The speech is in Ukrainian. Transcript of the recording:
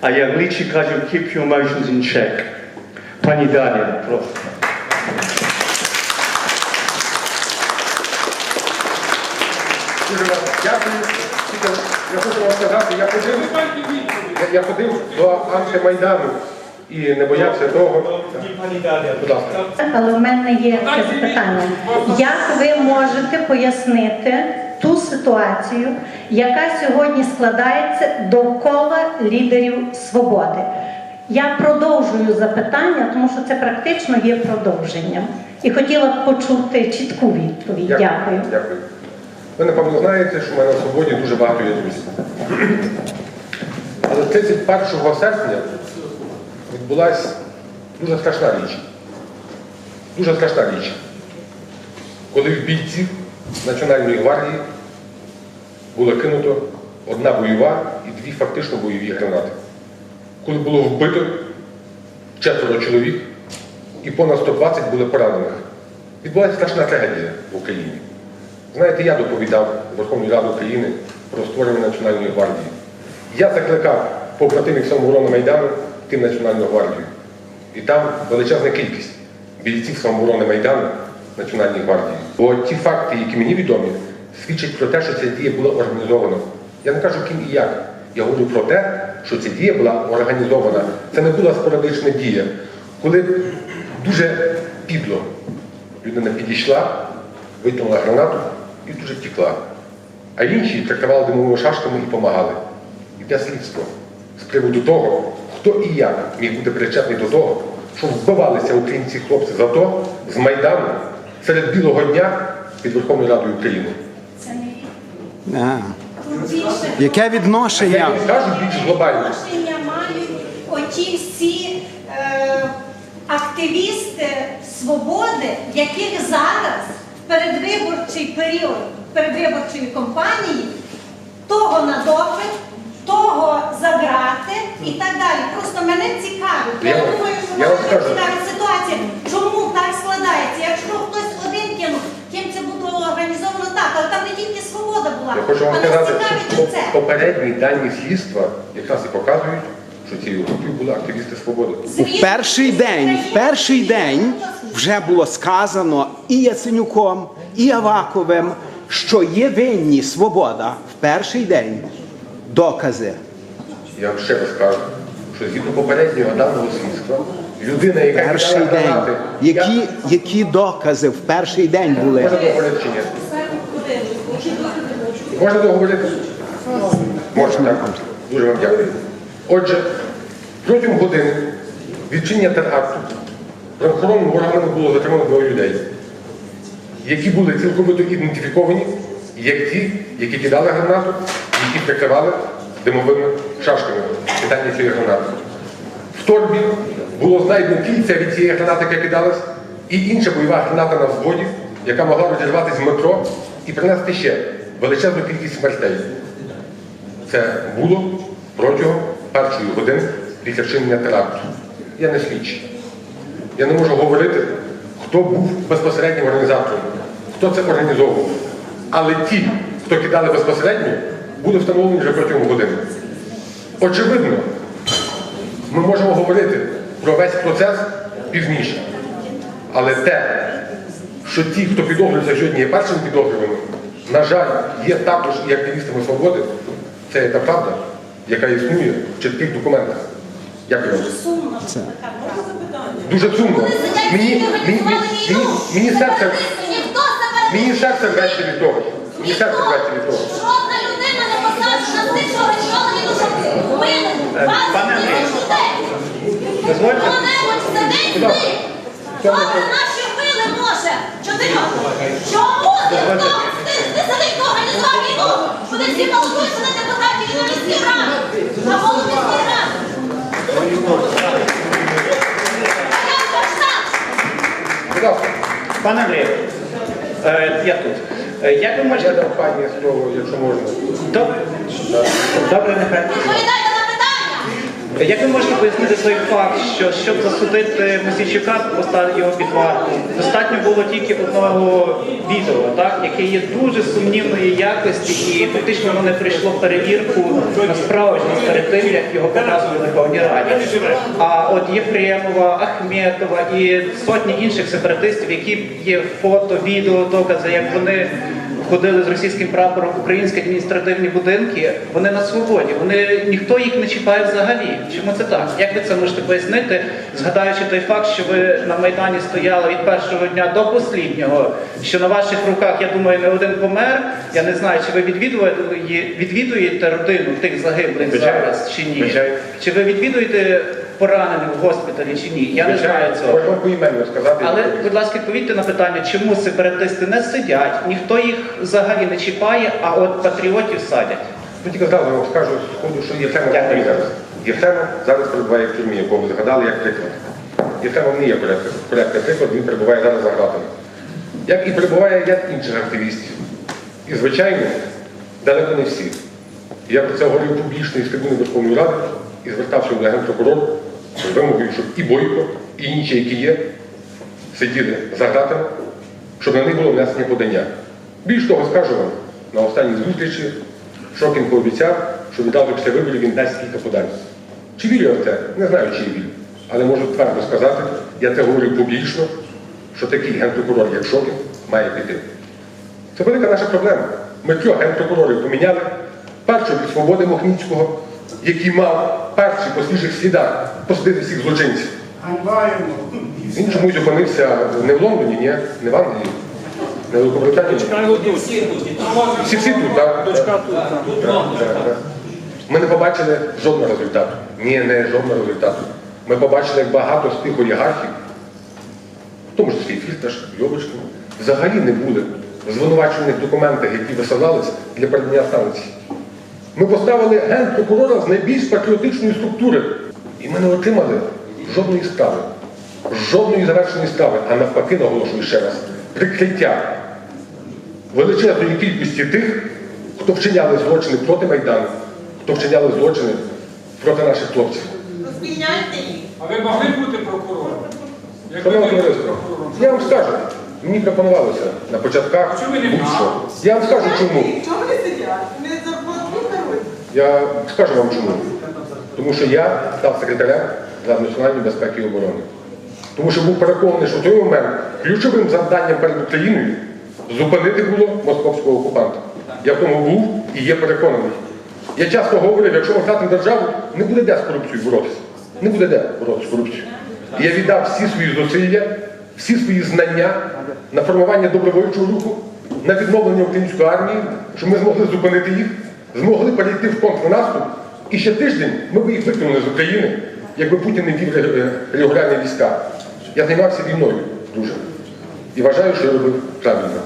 А я англійці кажу, keep your emotions in check. Пані Дар'я, прошу. Дуже вам дякую. Тільки Я хочу вам сказати, я ходив, я, я ходив до антимайдану і не боявся того. Будь ласка. Але в мене є таке запитання. Як ви можете пояснити ту ситуацію, яка сьогодні складається довкола лідерів свободи? Я продовжую запитання, тому що це практично є продовженням. І хотіла б почути чітку відповідь. Дякую. Дякую. Ви, напевно, знаєте, що в мене на свободі дуже багато є друзів. Але 31 серпня відбулася дуже страшна річ. Дуже страшна річ. Коли в бійців Національної гвардії було кинуто одна бойова і дві фактично бойові гранати. Коли було вбито четверо чоловік і понад 120 були поранених. Відбулася страшна трагедія в Україні. Знаєте, я доповідав Верховній Раді України про створення Національної гвардії. Я закликав побратимів самооборони Майдану йти в Національну гвардію. І там величезна кількість бійців самооборони Майдану Національній гвардії. Бо ті факти, які мені відомі, свідчать про те, що ця дія була організована. Я не кажу ким і як. Я говорю про те, що ця дія була організована. Це не була спорадична дія. Коли дуже підло людина підійшла, витягнула гранату і дуже втекла. А інші прикривали димовими шашками і допомагали. Іде слідство з приводу того, хто і як міг бути причетний до того, що вбивалися українці хлопці за то з Майдану серед білого дня під Верховною Радою України. Це не А. Яке відношення? їм скажу більш глобально. Відношення мають оті всі е, активісти свободи, яких зараз передвиборчий період передвиборчої кампанії того на допит, того забрати і так далі. Просто мене цікавить. Я, Я вам- думаю, що я вам мене скажу. цікавить ситуація, чому так складається. Якщо хтось один кинув, тим це буде організовано так, але там не тільки свобода була. Я хочу вам сказати, що попередні дані слідства якраз і показують, що цією групою були активісти свободи. У перший день, в перший день вже було сказано і Яценюком, і Аваковим, що є винні свобода в перший день. Докази. Я ще раз кажу, що згідно попереднього даного слідства, людина, яка Перший день. гранати, Які, я- які докази в перший день Можна були? Можна договорити? Можна, так. Дуже вам дякую. Отже, протягом години відчинення теракту правоохоронними органами було затримано двоє людей, які були цілковито ідентифіковані як ті, які кидали гранату, які прикривали димовими шашками кидання цієї гранати. В торбі було знайдено кільця від цієї гранати, яка кидалась, і інша бойова граната на взводі, яка могла розірватися з метро і принести ще величезну кількість смертей. Це було протягом першої години після вчинення теракту. Я не слідчий. Я не можу говорити, хто був безпосереднім організатором, хто це організовував. Але ті, хто кидали безпосередньо, були встановлені вже протягом години. Очевидно, ми можемо говорити про весь процес пізніше. Але те, що ті, хто підозрюється сьогодні є першим підозрюваним, на жаль, є також і активістами свободи, це є та правда, яка існує в чітких документах. Дякую. вам. Сумно. Це. Дуже сумно. Мені, мені, мені, мені серце, мені серце врече від того. Мені серце врече від того. жодна людина не посаджена з тих, що нічого не душав. Ми вас Андрій, людей. Дозвольте. Хто-небудь Будь ласка. ви. Хто наші вбили? Чотирьох. Чому ти? Ти, сидить, хто організував війну? Вони всі балотуються на депутатів і на міські ради. На голову міської ради. А як ж так? Пане Андрію, е, я тут. Е, Як ви я можете... дам пані слово, якщо можна. Добре, добре, нехай. Відповідайте. Як ви можете пояснити той факт, що щоб засудити Мосійчука, поставити його під варту, достатньо було тільки одного відео, так, яке є дуже сумнівної якості, і фактично воно не прийшло перевірку на справжність перед тим, як його показували в Верховній Раді. А от Єфремова, Ахметова і сотні інших сепаратистів, які є фото, відео, докази, як вони ходили з російським прапором українські адміністративні будинки, вони на свободі. Вони ніхто їх не чіпає взагалі. Чому це так? Як ви це можете пояснити, згадаючи той факт, що ви на майдані стояли від першого дня до посліднього, що на ваших руках, я думаю, не один помер. Я не знаю, чи ви відвідуєте, відвідуєте родину тих загиблих зараз чи ні? Чи ви відвідуєте поранених в госпіталі чи ні? Я не знаю цього. Можна поіменно сказати. Але, будь ласка, відповідьте на питання, чому сепаратисти не сидять, ніхто їх взагалі не чіпає, а от патріотів садять. Ну, тільки зразу вам скажу сходу, що Єфремов не зараз. Єфремов зараз перебуває в тюрмі, якого ви згадали як приклад. Єфремов не є порядка, приклад, він перебуває зараз за ґратами. Як і перебуває ряд інших активістів. І, звичайно, далеко не всі. Я про це говорив публічно із трибуни Верховної Ради і звертався до генпрокурора з вимогою, щоб і Бойко, і інші, які є, сиділи за ґратами, щоб на них було внесення подання. Більш того, скажу вам, на останній зустрічі Шокін пообіцяв, що відразу після виборів він дасть кілька подань. Чи вірю я в це? Не знаю, чи вірю. Але можу твердо сказати, я це говорю публічно, що такий генпрокурор, як Шокін, має піти. Це велика наша проблема. Ми трьох генпрокурорів поміняли. Першого від свободи Мохніцького, який мав перший по свіжих слідах посадити всіх злочинців. Він чомусь опинився не в Лондоні, ні, не в Англії, не в Великобританії. Всі всі тут, так? Так, так, так. Ми не побачили жодного результату. Ні, не жодного результату. Ми побачили, як багато з тих олігархів, в тому числі Фірташ, Йовочкин, взагалі не були в звинувачених документах, які висилались для передання санкцій. Ми поставили генпрокурора з найбільш патріотичної структури, і ми не отримали жодної справи, жодної завершеної справи, а навпаки, наголошую ще раз, прикриття величезної кількості тих, хто вчиняли злочини проти Майдану, хто вчиняли злочини проти наших хлопців. Звільняйте їх. А ви могли бути прокурором? Якби Шановне ви були прокурором? я вам скажу, мені пропонувалося на початках А чому ви не. Я вам скажу чому. Чому вони сидять? Не зарплату беруть. Я скажу вам чому. Тому що я став секретарем за національної безпеки і оборони. Тому що був переконаний, що в той момент ключовим завданням перед Україною зупинити було московського окупанта. Я в тому був і є переконаний. Я часто говорив, якщо ми втратимо державу, не буде де з корупцією боротися. Не буде де боротися з корупцією. І я віддав всі свої зусилля, всі свої знання на формування добровольчого руху, на відновлення української армії, щоб ми змогли зупинити їх, змогли перейти в контрнаступ. І ще тиждень ми б їх викинули з України, якби Путін не вів регулярні війська. Я займався війною дуже. І вважаю, що я робив правильно.